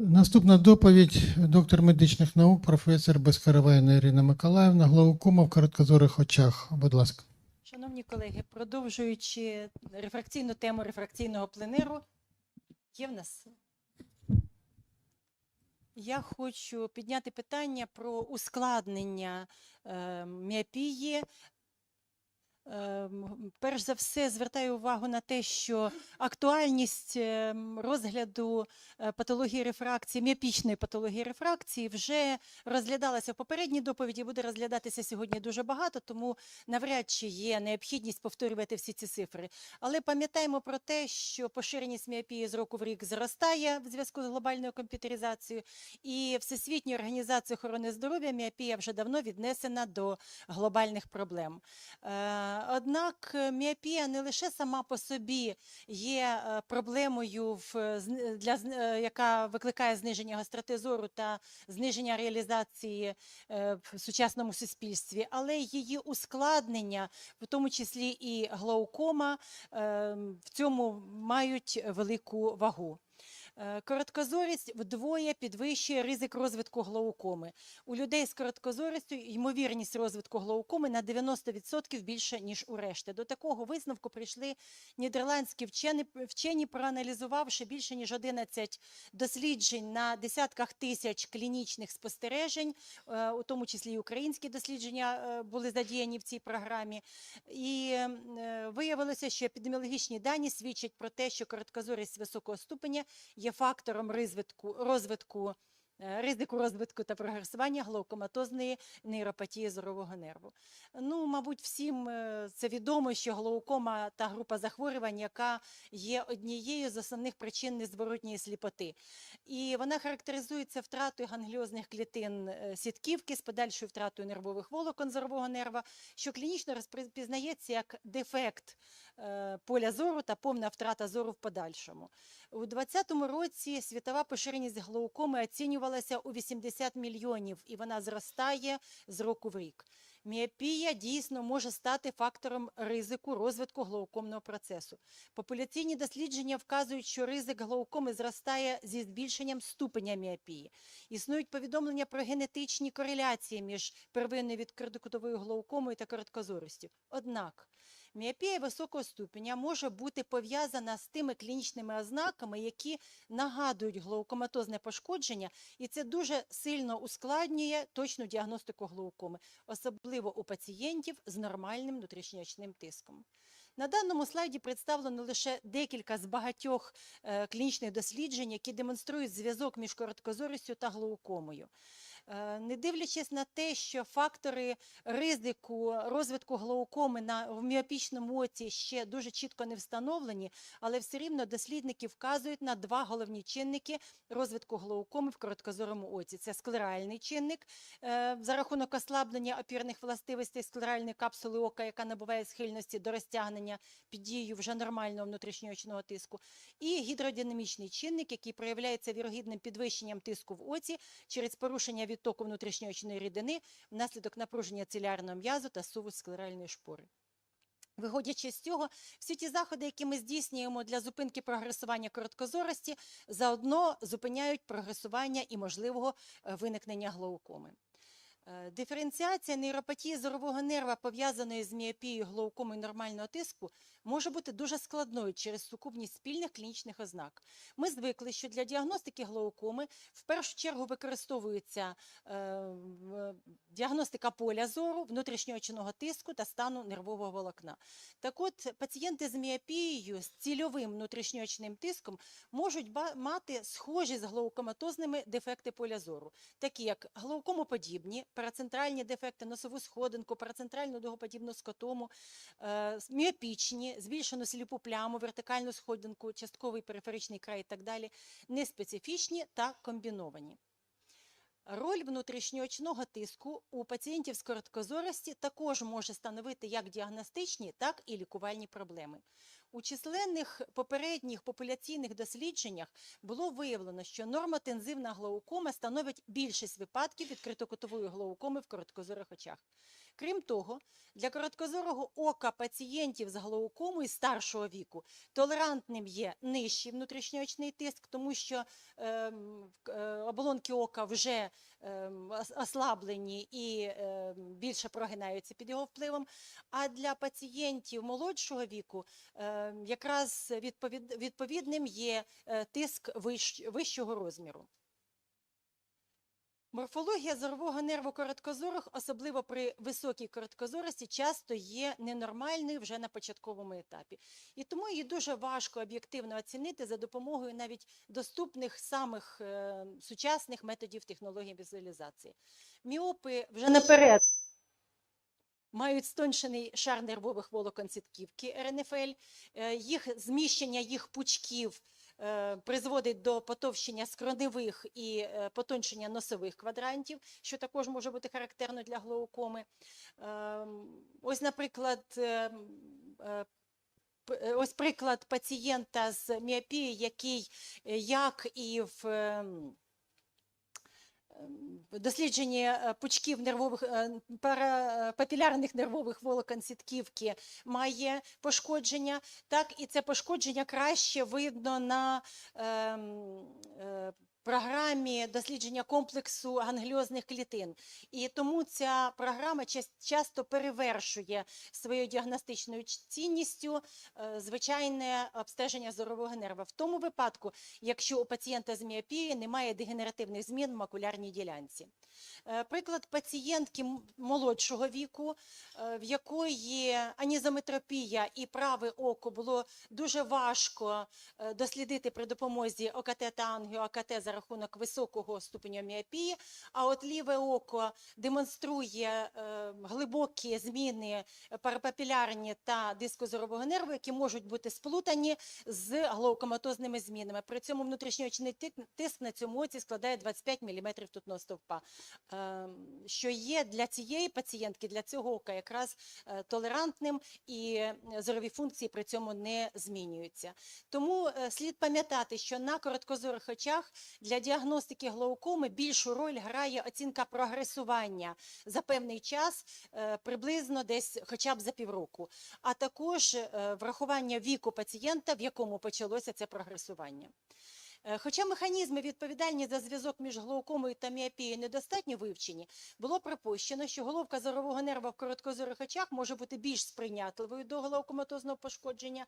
Наступна доповідь доктор медичних наук, професор Безкаравайна Ірина Миколаївна, глаукома в короткозорих очах. Будь ласка. Шановні колеги, продовжуючи рефракційну тему рефракційного пленеру, є в нас. Я хочу підняти питання про ускладнення е, міопії. Ем, Перш за все, звертаю увагу на те, що актуальність ем, розгляду е, патології рефракції, міопічної патології рефракції вже розглядалася в попередній доповіді, буде розглядатися сьогодні дуже багато, тому навряд чи є необхідність повторювати всі ці цифри. Але пам'ятаємо про те, що поширеність міопії з року в рік зростає в зв'язку з глобальною комп'ютеризацією, і Всесвітньою організацією охорони здоров'я міопія вже давно віднесена до глобальних проблем. Однак е, міопія не лише сама по собі є е, проблемою, в, е, для, яка викликає зниження гостроти зору та зниження реалізації в сучасному суспільстві, але її ускладнення, в тому числі і глаукома, е, в цьому мають велику вагу. Е, Короткозорість вдвоє підвищує ризик розвитку глаукоми. У людей з короткозорістю ймовірність розвитку глаукоми на 90% більше, ніж у решти. До такого висновку прийшли нідерландські вчені, вчені, проаналізувавши більше ніж 11 досліджень на десятках тисяч клінічних спостережень, е, у тому числі і українські дослідження е, були задіяні в цій програмі. І виявилося, що епідеміологічні дані свідчать про те, що короткозорість високого ступеня є фактором розвитку, розвитку е, ризику розвитку та прогресування глаукоматозної нейропатії зорового нерву. Ну, мабуть, всім е, це відомо, що глаукома та група захворювань, яка є однією з основних причин незворотньої сліпоти. І вона характеризується втратою гангліозних клітин е, сітківки з подальшою втратою нервових волокон зорового нерва, що клінічно розпізнається як дефект поля зору та повна втрата зору в подальшому. У 2020 році світова поширеність глаукоми оцінювалася у 80 мільйонів, і вона зростає з року в рік. Міопія дійсно може стати фактором ризику розвитку глаукомного процесу. Популяційні дослідження вказують, що ризик глаукоми зростає зі збільшенням ступеня міопії. Існують повідомлення про генетичні кореляції між первинною відкритокутовою глаукомою та короткозорістю. Однак Міопія високого ступеня може бути пов'язана з тими клінічними ознаками, які нагадують глаукоматозне пошкодження, і це дуже сильно ускладнює точну діагностику глаукоми, особливо у пацієнтів з нормальним внутрішньоочним тиском. На даному слайді представлено лише декілька з багатьох е, клінічних досліджень, які демонструють зв'язок між короткозорістю та глаукомою. Е, Не дивлячись на те, що фактори ризику розвитку глаукоми на в міопічному оці ще дуже чітко не встановлені, але все рівно дослідники вказують на два головні чинники розвитку глаукоми в короткозорому оці. Це склеральний чинник е, за рахунок ослаблення опірних властивостей склеральної капсули ока, яка набуває схильності до розтягнення під дією вже нормального внутрішньоочного тиску, і гідродинамічний чинник, який проявляється вірогідним підвищенням тиску в оці через порушення відтоку внутрішньоочної рідини внаслідок напруження цілярного м'язу та суву склеральної шпори. Виходячи з цього, всі ті заходи, які ми здійснюємо для зупинки прогресування короткозорості, заодно зупиняють прогресування і можливого е, виникнення глаукоми. Е, Диференціація нейропатії зорового нерва, пов'язаної з міопією, глаукомою нормального тиску, може бути дуже складною через сукупність спільних клінічних ознак. Ми звикли, що для діагностики глаукоми в першу чергу використовується е, діагностика поля зору, внутрішньоочного тиску та стану нервового волокна. Так от, пацієнти з міопією з цільовим внутрішньоочним тиском можуть мати схожі з глаукоматозними дефекти поля зору, такі як глаукомоподібні, парацентральні дефекти, носову сходинку, парацентральну дугоподібну скотому, е, міопічні, збільшену сліпу пляму, вертикальну сходинку, частковий периферичний край і так далі, неспецифічні та комбіновані. Роль внутрішньоочного тиску у пацієнтів з короткозорості також може становити як діагностичні, так і лікувальні проблеми. У численних попередніх популяційних дослідженнях було виявлено, що нормотензивна глаукома становить більшість випадків відкритокутової глаукоми в короткозорих очах. Крім того, для короткозорого ока пацієнтів з глаукомою старшого віку толерантним є нижчий внутрішньоочний тиск, тому що к- е, оболонки ока вже ослаблені і ем, більше прогинаються під його впливом. А для пацієнтів молодшого віку ем, якраз відповідним є е, тиск вищого розміру. Морфологія зорового нерву короткозорих, особливо при високій короткозорості, часто є ненормальною вже на початковому етапі. І тому її дуже важко об'єктивно оцінити за допомогою навіть доступних самих е, сучасних методів технології візуалізації. Міопи вже наперед мають стоншений шар нервових волокон сітківки РНФЛ, е, їх зміщення їх пучків призводить до потовщення скроневих і потончення потоншення носових квадрантів, що також може бути характерно для глаукоми. Ем, Ось, наприклад, ем, е, е, ось приклад пацієнта з міопією, який, е, як і в ем, в дослідженні е, пучків нервових е, папілярних нервових волокон сітківки має пошкодження, так і це пошкодження краще видно на ем, е, програмі дослідження комплексу гангліозних клітин. І тому ця програма часто перевершує своєю діагностичною цінністю е, звичайне обстеження зорового нерва. В тому випадку, якщо у пацієнта з міопією немає дегенеративних змін в макулярній ділянці. Е, Приклад пацієнтки молодшого віку, е, в якої анізометропія і праве око було дуже важко дослідити при допомозі ОКТ та ангіо-АКТ за рахунок високого ступеня міопії, а от ліве око демонструє е, глибокі зміни парапапілярні та дискозорового нерву, які можуть бути сплутані з глаукоматозними змінами. При цьому внутрішньоочний тиск на цьому оці складає 25 мм тутного стовпа, е, що є для цієї пацієнтки, для цього ока якраз е, толерантним і е, зорові функції при цьому не змінюються. Тому слід пам'ятати, що на короткозорих очах для діагностики глаукоми більшу роль грає оцінка прогресування за певний час, е, приблизно десь хоча б за півроку, а також е, врахування віку пацієнта, в якому почалося це прогресування. Е, Хоча механізми, відповідальні за зв'язок між глаукомою та міопією, недостатньо вивчені, було припущено, що головка зорового нерва в короткозорих очах може бути більш сприйнятливою до глаукоматозного пошкодження,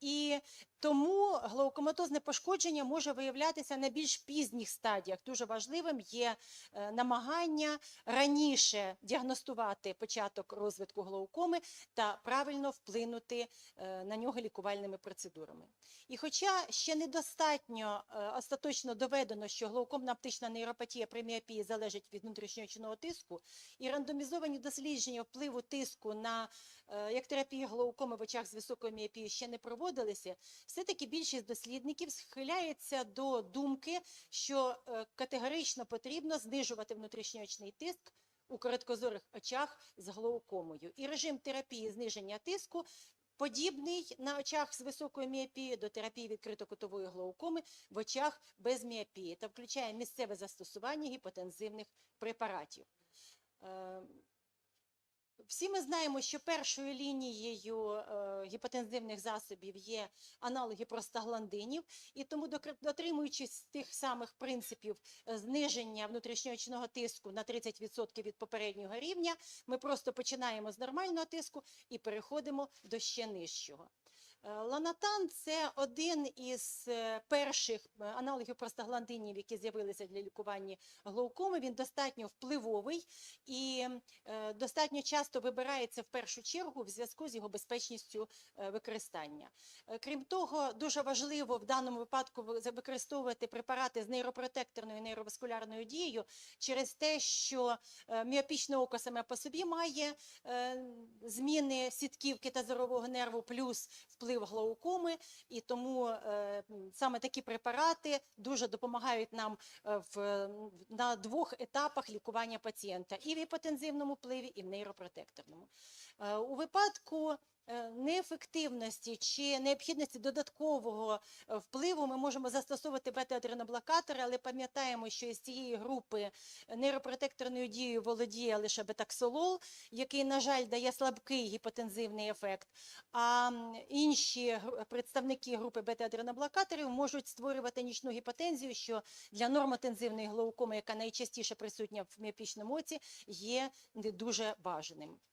і тому глаукоматозне пошкодження може виявлятися на більш пізніх стадіях. Дуже важливим є е, намагання раніше діагностувати початок розвитку глаукоми та правильно вплинути е, на нього лікувальними процедурами. І хоча ще недостатньо остаточно доведено, що глаукомна оптична нейропатія при міопії залежить від внутрішньоочного тиску, і рандомізовані дослідження впливу тиску на е, як терапію глаукоми в очах з високою міопією ще не проводилися, все-таки більшість дослідників схиляється до думки, що е, категорично потрібно знижувати внутрішньоочний тиск у короткозорих очах з глаукомою. І режим терапії зниження тиску подібний на очах з високою міопією до терапії відкритокутової глаукоми в очах без міопії та включає місцеве застосування гіпотензивних препаратів. Всі ми знаємо, що першою лінією е, гіпотензивних засобів є аналоги простагландинів, і тому, дотримуючись тих самих принципів е, зниження внутрішньоочного тиску на 30% від попереднього рівня, ми просто починаємо з нормального тиску і переходимо до ще нижчого. Е, Ланатан це один із е, перших е, аналогів простагландинів, які з'явилися для лікування глаукоми. Він достатньо впливовий і достатньо часто вибирається в першу чергу в зв'язку з його безпечністю використання. Крім того, дуже важливо в даному випадку використовувати препарати з нейропротекторною нейроваскулярною дією через те, що міопічне око саме по собі має зміни сітківки та зорового нерву плюс вплив глаукоми, і тому е, саме такі препарати дуже допомагають нам е, в, на двох етапах лікування пацієнта і в іпотензивному впливі, і в нейропротекторному. Е, У випадку неефективності чи необхідності додаткового е, впливу ми можемо застосовувати бета-адреноблокатори, але пам'ятаємо, що із цієї групи нейропротекторною дією володіє лише бетаксолол, який, на жаль, дає слабкий гіпотензивний ефект. А інші представники групи бета-адреноблокаторів можуть створювати нічну гіпотензію, що для нормотензивної глаукоми, яка найчастіше присутня в міопічному оці, є не дуже бажаним.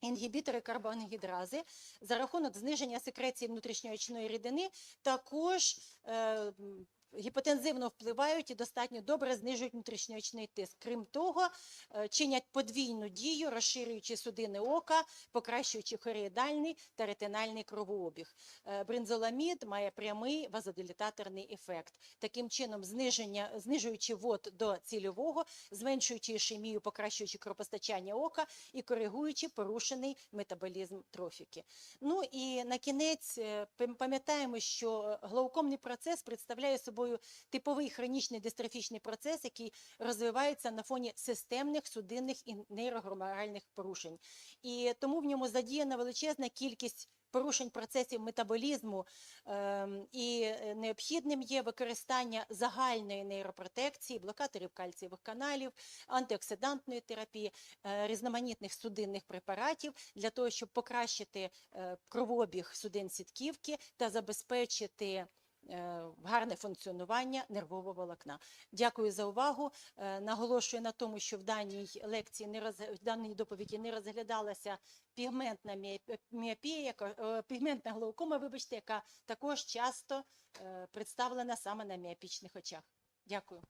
Інгібітори карбонгідрази за рахунок зниження секреції внутрішньоочної рідини також е, гіпотензивно впливають і достатньо добре знижують внутрішньоочний тиск. Крім того, е, чинять подвійну дію, розширюючи судини ока, покращуючи хореїдальний та ретинальний кровообіг. Е, Бринзоламід має прямий вазодилататорний ефект. Таким чином, зниження, знижуючи вод до цільового, зменшуючи ішемію, покращуючи кровопостачання ока і коригуючи порушений метаболізм трофіки. Ну і на кінець е, пам'ятаємо, що глаукомний процес представляє собою типовий хронічний дистрофічний процес, який розвивається на фоні системних судинних і нейрогормональних порушень. І тому в ньому задіяна величезна кількість порушень процесів метаболізму, ем, і е, необхідним є використання загальної нейропротекції, блокаторів кальцієвих каналів, антиоксидантної терапії, е, різноманітних судинних препаратів для того, щоб покращити е, кровообіг судин сітківки та забезпечити гарне функціонування нервового волокна. Дякую за увагу. Е, Наголошую на тому, що в даній лекції не роз... в даній доповіді не розглядалася пігментна міопі- міопія, яка е, пігментна глаукома, вибачте, яка також часто е, представлена саме на міопічних очах. Дякую.